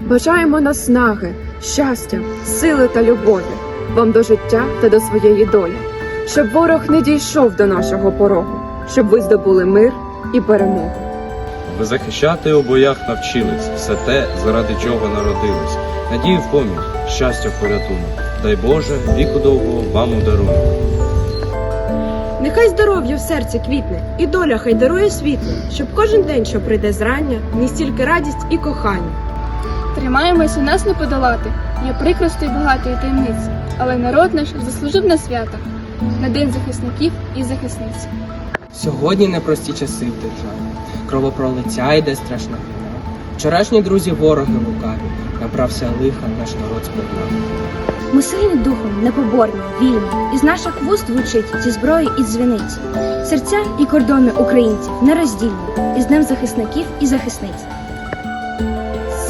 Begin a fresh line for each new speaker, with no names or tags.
Бажаємо наснаги, щастя, сили та любові вам до життя та до своєї долі, щоб ворог не дійшов до нашого порогу, щоб ви здобули мир і перемогу.
Ви захищати у боях навчились, все те, заради чого народились. Надію в поміч, щастя в порятунок. Дай Боже, віку довгого вам у дарунок.
Нехай здоров'я в серці квітне, і доля хай дарує світло, щоб кожен день, що прийде зрання, ніс тільки радість і кохання.
Тримаємося нас не подолати. Є прикрости багатої таємниці, але народ наш заслужив на свята, на день захисників і захисниць.
Сьогодні непрості часи в державі. Кровопролиття йде страшна війна. Вчорашні друзі вороги лукаві, набрався лиха наш народ сподна.
Ми сильні духом, непоборні, вільні, із наших вуст звучить зі зброї і дзвіниць. Серця і кордони українців нероздільні, із Днем захисників і захисниць.